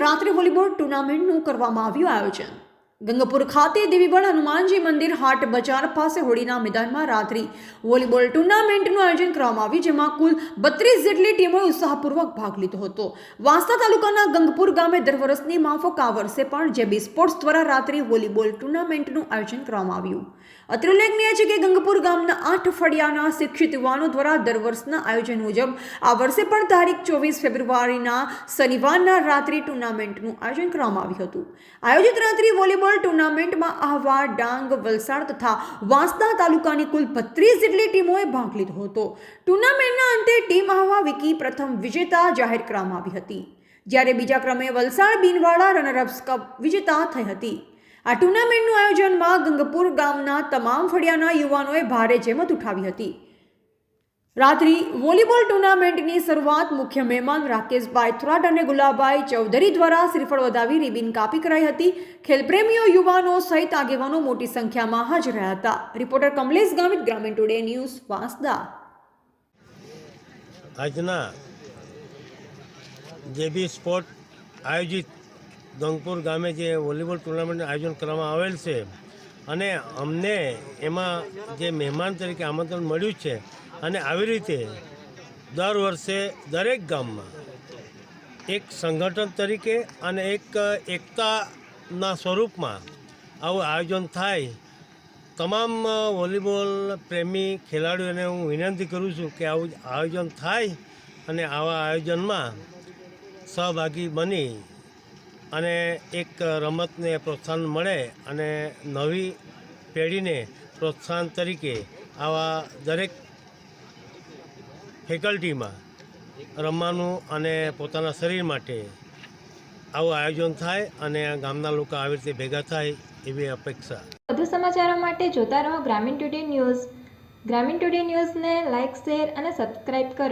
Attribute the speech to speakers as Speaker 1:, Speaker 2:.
Speaker 1: રાત્રિ વોલીબોલ ટુર્નામેન્ટનું કરવામાં આવ્યું આયોજન. ગંગાપુર ખાતે દેવીબળ હનુમાનજી મંદિર હાટ બજાર પાસે હોળીના મેદાનમાં રાત્રિ વોલીબોલ ટુર્નામેન્ટનું આયોજન કરવામાં આવ્યું, જેમાં કુલ બત્રીસ જેટલી ટીમોએ ઉત્સાહપૂર્વક ભાગ લીધો હતો. વાંસદા તાલુકાના ગંગપુર ગામે દર વર્ષની માફક આ વર્ષે પણ જેબી સ્પોર્ટ્સ દ્વારા રાત્રિ વોલીબોલ ટુર્નામેન્ટનું આયોજન કરવામાં આવ્યું. અત્રે ઉલ્લેખનીય છે કે ગંગપુર ગામના આઠ ફળિયાના શિક્ષિત યુવાનો દ્વારા દર વર્ષના આયોજન મુજબ આ વર્ષે પણ તારીખ ચોવીસ ફેબ્રુઆરીના શનિવારના રાત્રિ ટુર્નામેન્ટનું આયોજન કરવામાં આવ્યું હતું. આયોજિત રાત્રિ વોલીબોલ ટુર્નામેન્ટમાં આહવા, ડાંગ, વલસાડ તથા વાંસદા તાલુકાની કુલ બત્રીસ જેટલી ટીમોએ ભાગ લીધો હતો. ટુર્નામેન્ટના અંતે ટીમ આહવા વિકી પ્રથમ વિજેતા જાહેર કરવામાં આવી હતી. જ્યારે બીજા ક્રમે વલસાડ, બિનવાડા રનરઅપ્સ કપ વિજેતા થઈ હતી. આ ટુર્નામેન્ટનું આયોજનમાં ગંગપુર ગામના તમામ ફળિયાના યુવાનોએ ભારે જેમત ઉઠાવી હતી. રાત્રિ વોલીબોલ ટુર્નામેન્ટની શરૂઆત મુખ્ય મહેમાન રાકેશભાઈ થોરાટ અને ગુલાબભાઈ ચૌધરી દ્વારા શ્રીફળ વધાવી રિબિન કાપી કરાઈ હતી. ખેલપ્રેમીઓ યુવાનો સહિત આગેવાનો મોટી સંખ્યામાં હાજર રહ્યા હતા. રિપોર્ટર કમલેશ ગામિત, ગ્રામીણ ટુડે ન્યૂઝ વાંસદા.
Speaker 2: આજના જે બી સ્પોર્ટ આયોજિત ગંગપુર ગામે જે વોલીબોલ ટુર્નામેન્ટનું આયોજન કરવામાં આવેલ છે અને અમને એમાં જે મહેમાન તરીકે આમંત્રણ મળ્યું છે અને આવી રીતે દર વર્ષે દરેક ગામમાં એક સંગઠન તરીકે અને એક એકતાના સ્વરૂપમાં આવું આયોજન થાય. તમામ વોલીબોલ પ્રેમી ખેલાડીઓને હું વિનંતી કરું છું કે આવું આયોજન થાય અને આવા આયોજનમાં સહભાગી બની અને એક રમતને પ્રોત્સાહન મળે અને નવી પેઢીને પ્રોત્સાહન તરીકે આવા દરેક ફેકલ્ટીમાં રમવાનું અને પોતાના શરીર માટે આવું આયોજન થાય અને ગામના લોકો આવી રીતે ભેગા થાય એવી અપેક્ષા.
Speaker 3: વધુ સમાચારો માટે જોતા રહો Gramin Today News. Gramin Today ન્યૂઝને લાઇક શેર અને સબસ્ક્રાઇબ કરો.